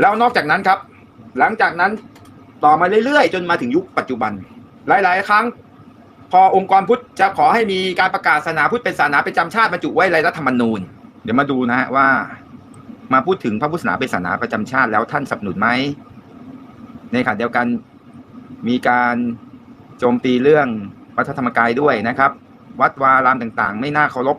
แล้วนอกจากนั้นครับ หลังจากนั้นต่อมาเรื่อยๆ จนมาถึงยุคปัจจุบัน หลายๆ ครั้ง พอองค์กรพุทธจะขอให้มีการประกาศศาสนาพุทธเป็นศาสนาประจำชาติบรรจุไว้ในรัฐธรรมนูญ เดี๋ยวมาดูนะฮะว่า มาพูดถึงพระพุทธศาสนาเป็นศาสนาประจำชาติแล้วท่านสนับสนุนไหมในขณะเดียวกันมีการโจมตีเรื่องวัดพระธรรมกายด้วยนะครับ วัดวารามต่างๆ ไม่น่าเคารพ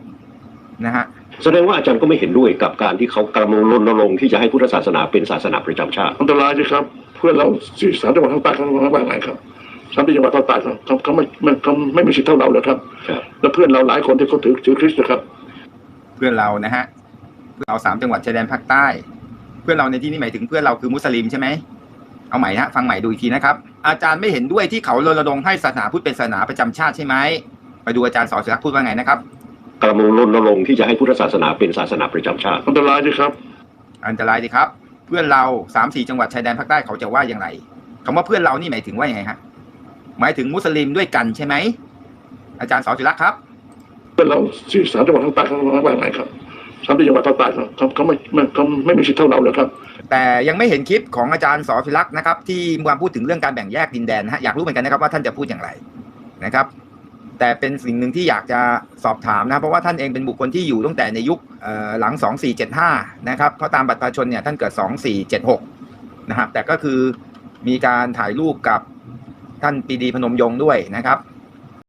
นะฮะ แสดงว่าอาจารย์ก็ไม่เห็นด้วยกับการที่เขากำลังรณรงค์ที่จะให้พุทธศาสนาเป็นศาสนาประจำชาติอันตรายสิครับ เพื่อนเราสี่สามจังหวัดทางใต้เขาว่าไงครับสามจังหวัดทางใต้เขาเขาเขาไม่ไม่เขาไม่มีสิทธิ์เท่าเราเลยครับครับ แล้วเพื่อนเราหลายคนที่เขาถือถือคริสต์นะครับ เพื่อนเรานะฮะเพื่อนเราสามจังหวัดชายแดนภาคใต้ เพื่อนเราในที่นี้หมายถึงเพื่อนเราคือมุสลิมใช่ไหมเอาใหม่นะฮะฟังใหม่ดูอีกทีนะครับ อาจารย์ไม่เห็นด้วยที่เขารณรงค์ให้ศาสนาพุทธเป็นศาสนาประจำชาติใช่ไหมไปดูอาจารย์สอนศิลักษ์พูดว่าไงนะครับ กำลังรณรงค์ที่จะให้พุทธศาสนาเป็นศาสนาประจำชาติอันตรายสิครับ อันตรายดีครับ เพื่อนเราสามสี่จังหวัดชายแดนภาคใต้เขาจะว่าอย่างไรคำว่าเพื่อนเรานี่หมายถึงว่าอย่างไงฮะหมายถึงมุสลิมด้วยกันใช่ไหมอาจารย์สอนศิลักษ์ครับเพื่อนเราสี่สามจังหวัดทางใต้เขาว่าไงครับสามจังหวัดทางใต้เขาเขาเขาไม่ไม่เขาไม่มีสิทธิ์เท่าเราเลยครับ แต่ยังไม่เห็นคลิปของอาจารย์สอนศิลักษ์นะครับ ที่มาพูดถึงเรื่องการแบ่งแยกดินแดนนะฮะอยากรู้เหมือนกันนะครับว่าท่านจะพูดอย่างไรนะครับ แต่เป็นสิ่งหนึ่งที่อยากจะสอบถามนะเพราะว่าท่านเองเป็นบุคคลที่อยู่ตั้งแต่ในยุคเอ่อหลัง 2475 นะครับเพราะตามบัตรประชาชนเนี่ยท่านเกิด 2476 นะครับแต่ก็คือมีการถ่ายรูปกับท่านปีดีพนมยงค์ด้วยนะครับ